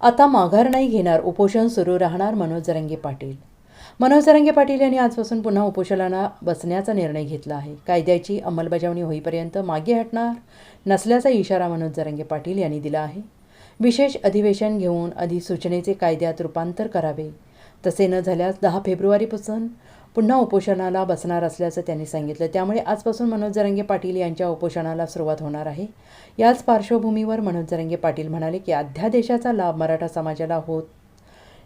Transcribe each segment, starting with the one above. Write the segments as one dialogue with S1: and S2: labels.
S1: आता माघार नाही घेणार उपोषण सुरू राहणार मनोज जरंगे पाटील. मनोज जरंगे पाटील यांनी आजपासून पुन्हा उपोषणाला बसण्याचा निर्णय घेतला आहे. कायद्याची अंमलबजावणी होईपर्यंत मागे हटणार नसल्याचा इशारा मनोज जरंगे पाटील यांनी दिला आहे. विशेष अधिवेशन घेऊन अधिसूचनेचे कायद्यात रूपांतर करावे. तसे न झाल्यास दहा फेब्रुवारीपासून पुन्हा उपोषणाला बसणार असल्याचं त्यांनी सांगितलं. त्यामुळे आजपासून मनोज जरंगे पाटील यांच्या उपोषणाला सुरुवात होणार आहे. याच पार्श्वभूमीवर मनोज जरंगे पाटील म्हणाले की अध्यादेशाचा लाभ मराठा समाजाला होत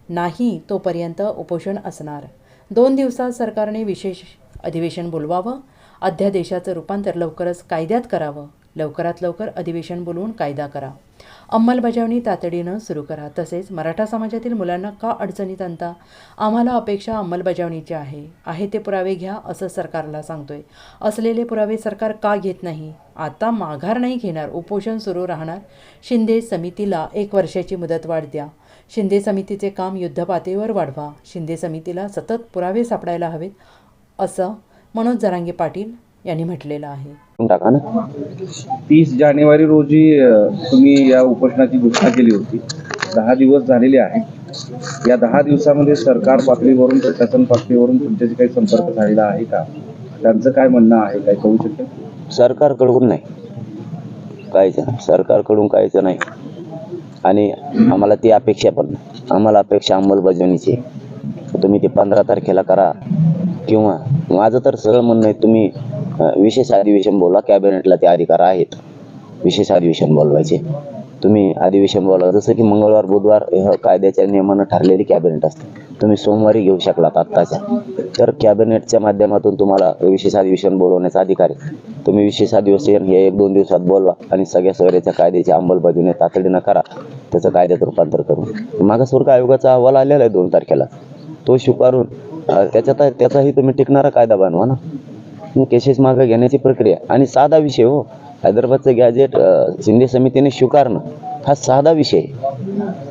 S1: नाही तोपर्यंत उपोषण असणार. दोन दिवसात सरकारने विशेष अधिवेशन बोलवावं अध्यादेशाचं रूपांतर लवकरच कायद्यात करावं लवकरात लवकर अधिवेशन बोलवून कायदा करा. अंमलबजावणी तातडीनं सुरू करा. तसेच मराठा समाजातील मुलांना का अडचणीत आणता? आम्हाला अपेक्षा अंमलबजावणीची आहे. आहे ते पुरावे घ्या असं सरकारला सांगतोय. असलेले पुरावे सरकार का घेत नाही? आता माघार नाही घेणार उपोषण सुरू राहणार. शिंदे समितीला एक वर्षाची मुदतवाढ द्या. शिंदे समितीचे काम युद्धपातळीवर वाढवा. शिंदे समितीला सतत पुरावे सापडायला हवेत असं मनोज जरांगे पाटील यांनी म्हटलेलं आहे.
S2: टाका ना.
S3: तीस जानेवारी रोजी अ, तुम्ही या उपोषणाची घोषणा केली होती. दहा दिवस झालेले आहेत. या दहा दिवसामध्ये सरकार पातळीवरून प्रशासन पातळीवरून तुमच्याशी काही संपर्क झालेला आहे का? त्यांचं काय म्हणणं आहे? काय कळू शकेल?
S2: सरकारकडून नाही. काहीच नाही. सरकारकडून काहीच नाही. आणि आम्हाला ती अपेक्षा पण नाही. आम्हाला अपेक्षा अंमलबजावणीची आहे. तुम्ही ते पंधरा तारखेला करा. किंवा माझं तर सरळ म्हणणं आहे तुम्ही विशेष अधिवेशन बोला. कॅबिनेटला ते अधिकार आहेत. विशेष अधिवेशन बोलवायचे. तुम्ही अधिवेशन बोला. जसं की मंगळवार बुधवार कायद्याच्या नियमानं ठरलेली कॅबिनेट असते. तुम्ही सोमवारी घेऊ शकलात आत्ताच्या. तर कॅबिनेटच्या माध्यमातून तुम्हाला विशेष अधिवेशन बोलवण्याचा अधिकार आहे. तुम्ही विशेष अधिवेशन हे एक दोन दिवसात बोलवा आणि सगळ्या सगळ्याच्या कायद्याची अंमलबजावणी तातडीनं करा. त्याचं कायद्यात रूपांतर करून. मागासवर्ग आयोगाचा अहवाल आलेला आहे दोन तारखेला. तो स्वीकारून त्याच्यात त्याचाही तुम्ही टिकणारा कायदा बनवा ना. मग केसेस मागं घेण्याची प्रक्रिया. आणि साधा विषय हो हैदराबादचं गॅजेट शिंदे समितीने स्वीकारणं हा साधा विषय.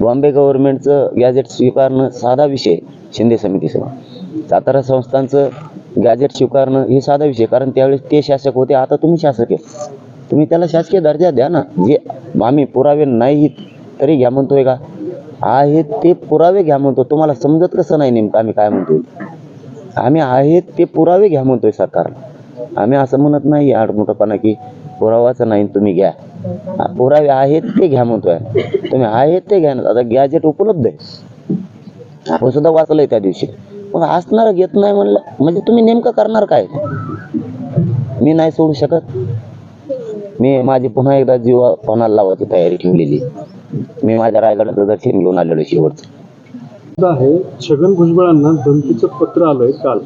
S2: बॉम्बे गव्हर्नमेंटचं गॅजेट स्वीकारणं साधा विषय शिंदे समितीसमोर सातारा संस्थांचं गॅजेट स्वीकारणं हे साधा विषय कारण त्यावेळेस ते शासक होते आता तुम्ही शासक आहे. तुम्ही त्याला शासकीय दर्जा द्या ना. जे आम्ही पुरावे नाहीत तरी घ्या म्हणतोय का? आहेत ते पुरावे घ्या म्हणतो तुम्हाला समजत कसं नाही नेमकं आम्ही काय म्हणतोय? आम्ही आहेत ते पुरावे घ्या म्हणतोय सरकारला. आम्ही असं म्हणत नाही आडमोठपणा की पुरावाच नाही तुम्ही घ्या. पुरावे आहेत ते घ्या म्हणतोय. तुम्ही आहेत ते घ्या ना. आता गॅजेट उपलब्ध आहे. आपण सुद्धा वाचलंय त्या दिवशी. पण असणार घेत नाही म्हणलं म्हणजे तुम्ही नेमकं करणार काय? मी नाही सोडू शकत. मी माझी पुन्हा एकदा जीवा पणाला लावायची तयारी ठेवलेली. मी माझ्या रायगडाचं दर्शन घेऊन आलेलो शेवटचं.
S4: आहे छगन भुजबळांना धमकीचं पत्र आलंय काल.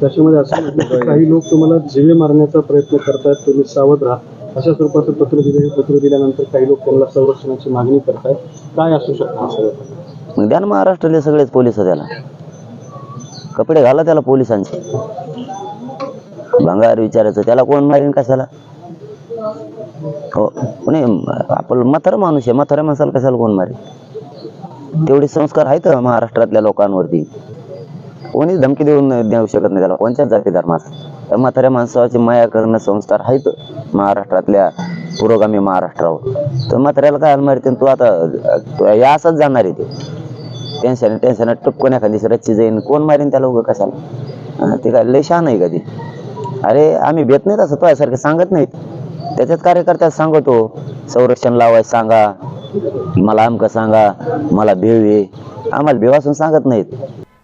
S4: त्याच्यामध्ये असं म्हटलं काही लोक तुम्हाला जिवे मारण्याचा प्रयत्न करतायत तुम्ही सावध राहा. अशा स्वरूपाचं पत्र दिलं हे पत्र दिल्यानंतर काही लोक त्यांना संरक्षणाची मागणी करतायत. काय असू शकतं सगळं
S2: द्या ना महाराष्ट्रातले सगळेच पोलीस त्याला. कपडे घाला त्याला पोलिसांचे. भंगार विचारायचं त्याला कोण मारेन कशाला? हो कोणी आपण म्हातारा माणूस आहे म्हाताऱ्या माणसाला कशाला कोण मारेल? तेवढे संस्कार आहेत महाराष्ट्रातल्या लोकांवरती. कोणीच धमकी देऊन देऊ शकत नाही त्याला. कोणत्याच जाती धर्माचा तर म्हाताऱ्या माणसाची माया करणं संस्कार आहेत महाराष्ट्रातल्या पुरोगामी महाराष्ट्रावर. तर म्हाताऱ्याला काय मारते तू आता तू या असंच जाणार आहे ते. टेन्शन टेन्शन टपकून एखादी रच्ची जाईन. कोण मारीन त्याला उगं कशाला? ते काय लय शान आहे कधी अरे आम्ही भेट नाहीत असं तुझ्यासारखे सांगत नाहीत. त्याच्यात कार्यकर्त्याला सांगतो संरक्षण लावायचं सांगा मला आमकं सांगा मला भेव आहे. आम्हाला भेव असून सांगत नाहीत.